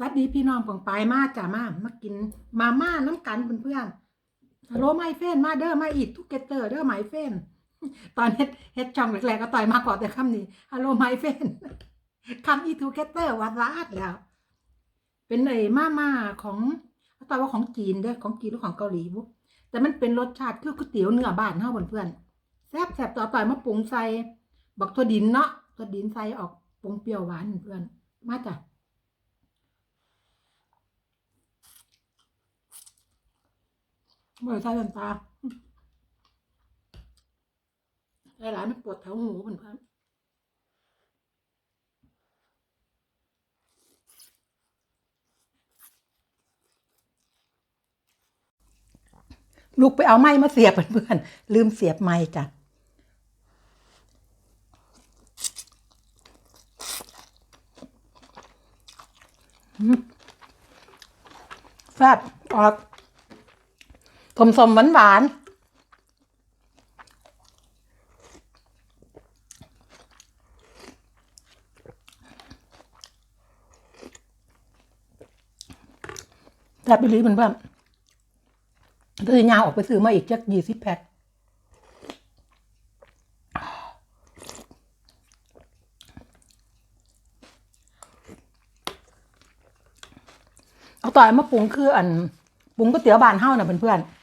สวัสดีพี่น้องปองปายมาจ้ามามากินมาม่าน้ำกันเพื่อนๆฮัลโหลไมเฟนมาเด้อมาอีกทุกเกเตอร์เด้อไมเฟนตอนเฮ็ดเฮ็ดช่องแรกๆก็ต่อยมาก่อนแต่คำนี้ฮัลโหลไมเฟนคำอีทูเกเตอร์วัดวาดแล้ว เป็นไอ้มาม่าของต่อยว่าของจีนเด้อของจีนหรือของเกาหลีบุ๊แต่มันเป็นรสชาติคือก๋วยเตี๋ยวเนื้อบ้านเฮาเพื่อนๆแซ่บแซ่บต่อต่อยมาปรุงใส่บักถั่วดินเนาะถั่วดินใส่ออกปรุงเปรี้ยวหวานเพื่อนมาจ้ะ เมื่อใส่น้ำตาหลายๆมันปวดแถวหูเพื่อนๆลูกไปเอาไม้มาเสียบเพื่อนๆลืมเสียบไม้จ้ะแซ่บออก สมสมหวานหวานแต่ไปรีเพื่อนเพื่อนตัวยาวออกไปซื้อมาอีกจักยี่สิบแพ็คเอาต่อยมาปรุงคืออันปรุงก๋วยเตี๋ยวบานเฮ้าน่ะเพื่อนๆ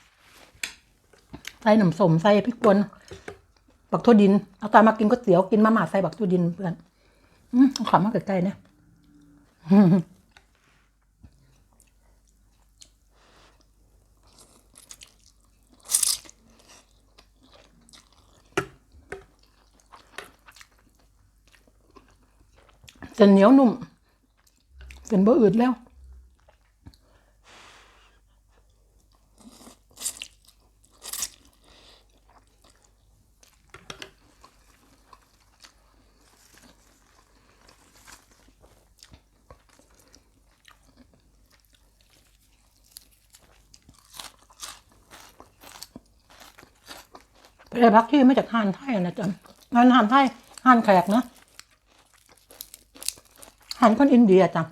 ใส่หน้ำส้มใส่พริกป่นบักทั่วดิน เอาตอนมากินก๋วยเตี๋ยวกินมาม่าใส่บักทั่วดินเพื่อนอืมเอมาใกล้ๆนะเส้นเหนียวนุ่มเส้นบ่อืดแล้ว ไอ้พักที่ไม่จากฮานไทยนะจ๊ะงานฮานไทยฮานแขกนะฮานคนอินเดียจ้ะ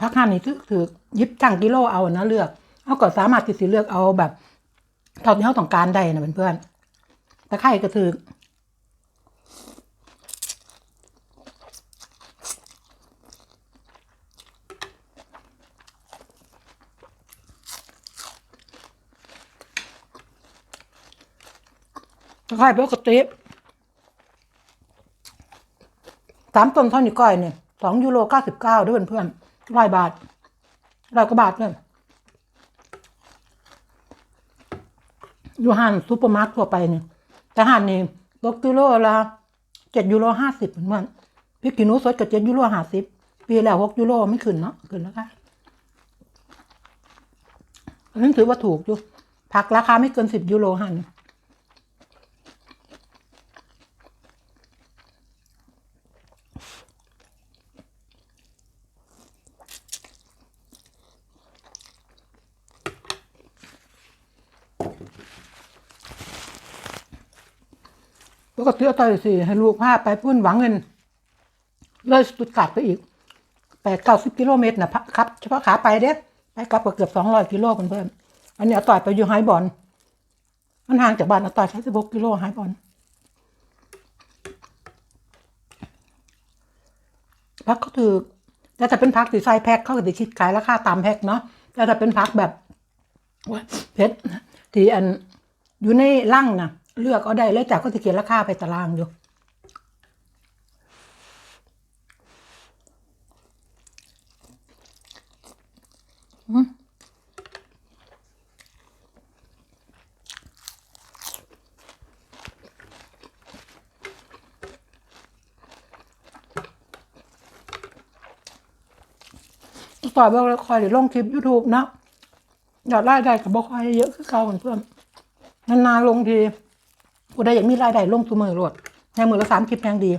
พักฮานนี่ถือถือยิบจังกิโลเอานะเลือกเอาก็สามารถติดสีเลือกเอาแบบเท่าที่เขาต้องการได้นะเพื่อนๆแต่ไข่ก็ถือ ไคร้ปกติสามต้นเท่านี้ก้อยเนี่ยสองยูโรเก้าสิบเก้าด้วยเพื่อนๆร้อยบาทร้อยกว่าบาทเนี่ยอยู่ห้างซูเปอร์มาร์ททั่วไปเนี่ยแต่ห้างนี่ตกกิโลละเจ็ดยูโรห้าสิบเหมือนพริกขี้หนูสดกับเจ็ดยูโรห้าสิบปีแล้วหกยูโรไม่ขึ้นเนาะขึ้นแล้วค่ะอันนั้นถือว่าถูกอยู่ผักราคาไม่เกินสิบยูโรหั นปกติเอาต่อยสิให้ลูกพาไปพุ่นหวังเงิน เลยสตุดกาดไปอีกแปดเก้าสิบกิโลเมตรนะครับ เฉพาะขาไปเด้ไปกลับก็เกือบสองร้อยกิโลเพื่อนอันนี้เอาต่อยไปอยู่ไฮบอลมันห่างจากบ้านเอาต่อยใช้สิบหกกิโลไฮบอลพักเขาถือแต่ถ้าเป็นพักสีไซแพ็คเขาก็จะคิดขายราคาตามแพ็คเนาะแต่ถ้าเป็นพักแบบเพชรที่อันอยู่ในร่างนะ เลือกเอาได้เลยจากก็จะเขียนราคาไปตารางอยู่อืมต่อบอกเลยคอยเดี๋ยวลงคลิป YouTube นะอยากได้ได้กับบอกคอยเยอะคือเก่าเพื่อนนานๆลงที กูได้อยากมีรายได้ลงตัวมือรวดแค่มือละสามคลิปแพงดี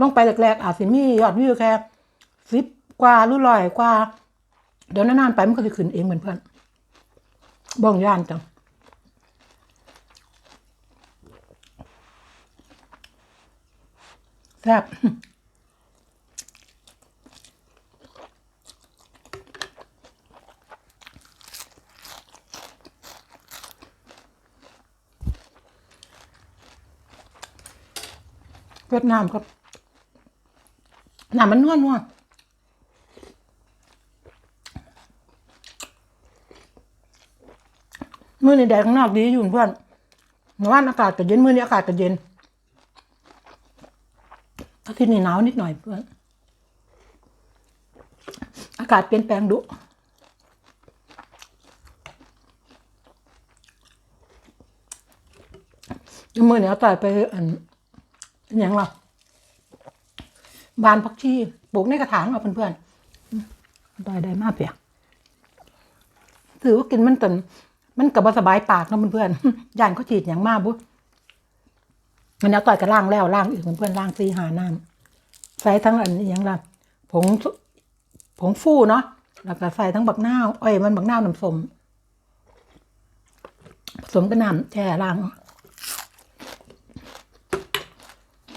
ลงไปแรกๆอาจสิมียอดวิวแค่สิบกว่าหรือร้อยกว่า เดี๋ยวนานๆไปมันก็จะขึ้นเองเหมือนเพื่อนบ้องย่านจังแซ่บ เวียดนามครับน้ำมันนวลนวมือในแดดข้างนอกดีอยู่เพื่อนเมื่อวานอากาศก็เย็นมือนี้อากาศก็เย็นอาทิตย์นี้หนาวนิดหน่อยเพื่อน อากาศเปลี่ยนแปลงดุมือเนี่ยต่อยไปอัน อันหยังล่ะบานพักชีปลูกในกระถางเอาเพื่อนๆอืมต่อยได้มากเปียถือว่ากินมันตนมันกับบสบายปากเนาะเพื่อนๆย่านเขาฉีดอย่างมากบุ๊มันเอาต่อยกับล่างแล้วล่างอีกเพื่อนๆล่างซีหาน้ำใส่ทั้งอันนี้ยังล่ะผงผงฟูเนาะแล้วก็ใส่ทั้งบักนาวเอ้ยมันบักนาวน้ำส้มผสมกับน้ำแช่ล้างอืม ส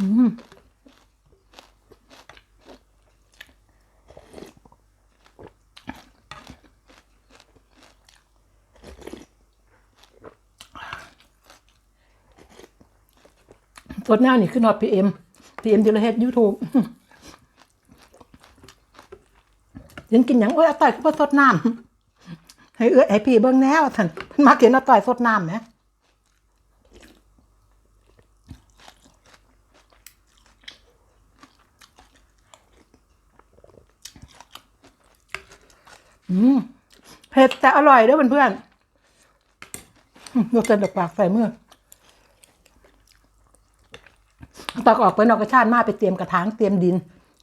ดแนวนี่คือนอดพีเอ็มพีเอ็มดิลเฮดยูทูบยังกินอย่างโอ้ยอต่อยก็สดน้ำให้เอื้อให้พี่เบิ่งแนวท่านเพิ่นมากินอาต่อยสดน้ำไหม เผ็ดแต่อร่อยด้วยเพื่อนๆอืมยกเส้นดอกปากใส่เมื่อตอกออกไปนอกกระชาติมาไปเตรียมกระถางเตรียมดิน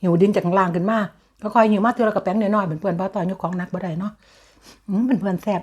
หิวดินจากข้างล่างขึ้นมาก็คอยหิวมาเท่ากระแป้งน้อยๆเป็นเพื่อนเพราะตอนยกของนักบ่ได้เนาะอืมเป็นเพื่อนแซ่บ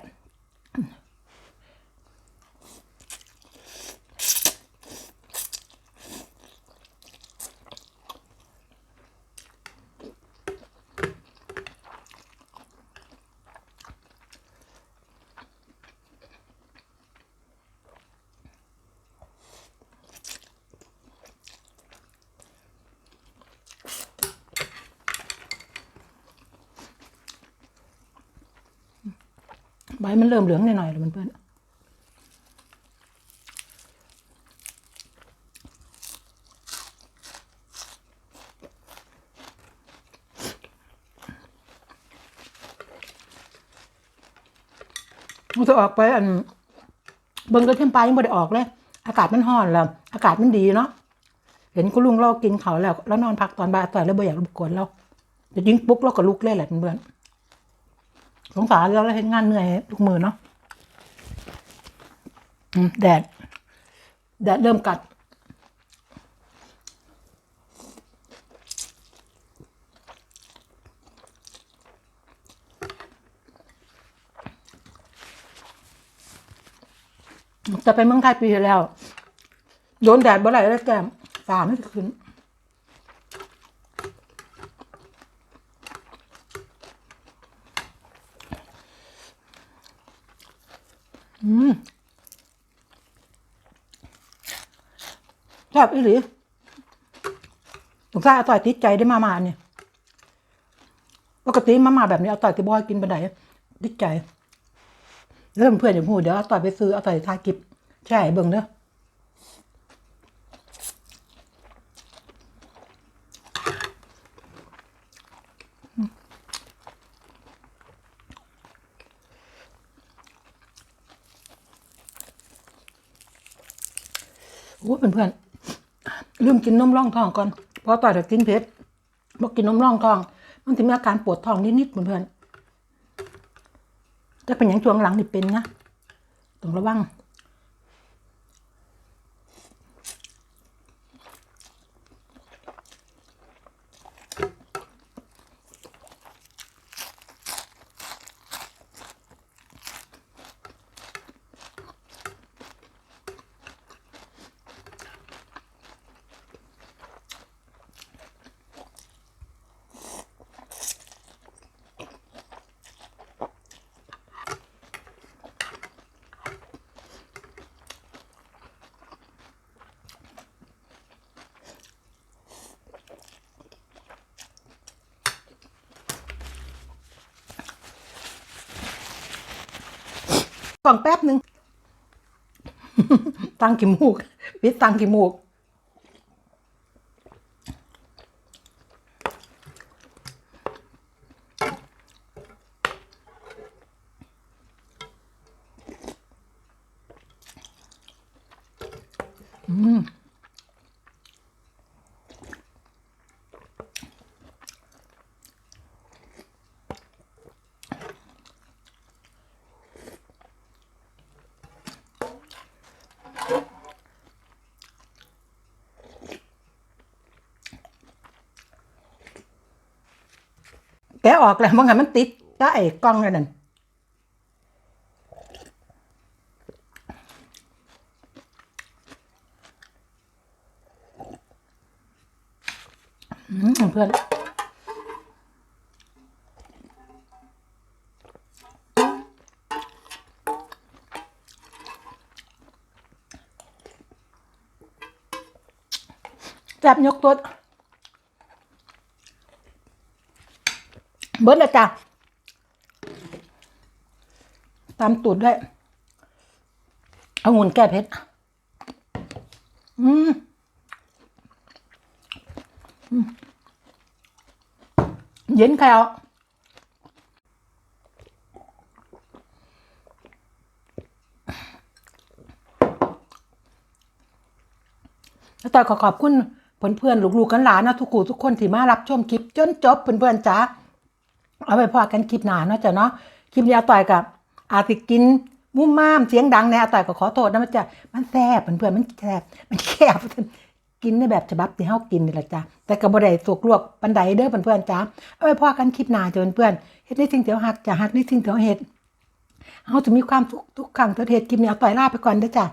ใบมันเริ่มเหลืองหน่อยๆแล้วเพื่อนมันจะออกไปอันเบิ่งก็เทียมปลายังไม่ได้ออกเลย อากาศมันร้อนแล้ว อากาศมันดีเนาะเห็นคุณลุงเรากินเขาแล้ว แล้วนอนพักตอนบ่ายตอนแล้วบ่อยากรบกวนเราจะยิงปุ๊กเราก็ลุกเลยแหละเพื่อนๆ สงสารเราแล้วเห็นงานเหนื่อยทุกมือเนาะแดด แดดเริ่มกัด จะไปเมืองไทยปีที่แล้ว โดนแดดบ่ไหลแล้วแก้มสามไม่ขึ้น อืมแซ่ บอีหลีสงสัยเอาต่อยติดใจได้มามาเนี่ยปกติมามาแบบนี้เอาต่อยติบอยกินไปไหนติดใจเริ่มเพื่อนอย่าพูดเดี๋ยวเอาต่อยไปซื้อเอาต่อยทายกิบแช่เบิ่งเด้อโอ้เพื่อน ลืมกินนมร่องท้องก่อนเพราะต่อยจะกินเผ็ดบอกกินนมร่องท้อง มันจะมีอาการปวดท้องนิดๆเพื่อนๆแต่เป็นอย่างช่วงหลังนี่เป็นนะต้องระวัง องแป๊บหนึ่งตั้งกี่มูกปิดตั้งกี่มูก嗯。Mm. ะออกแล้วมันไงมันติดก็ไอ้กล้องนั่นนะอืมเพื่อนจับยกตัวเบิร์ดเลยจ้ะตามตูดด้วยเอางุ่นแก้เผ็ดอืมเย็นแค่แล้วต่อยขอขอบคุณเพื่อนๆลูกๆกันหลานนะทุกคู่ทุกคนที่มารับชมคลิปจนจบเพื่อนเพื่อนๆจ้า เอาไปพอกันคลิปหนาเนาะจ้ะเนาะคลิปนี้อาต่อยกับอาติกินมุ่มม่ามเสียงดังแน่อาต่อยก็ขอโทษนะมันจะมันแซ่บเพื่อนๆมันแซ่บมันแคบกินในแบบฉบับที่เฮากินนี่แหละจ้ะแต่ก็บ่ได้สุกลวกปันใดเด้อเพื่อนๆจ้าเอาไว้พอกันคลิปหน้าจ้ะเพื่อนๆเฮ็ดในสิ่งที่เฮาฮักจะฮักในสิ่งที่เฮาเฮ็ดเฮาจะมีความสุขทุกครั้งที่เฮ็ดคลิปนี้เอาต่อยลาไปก่อนเด้อจ้ะ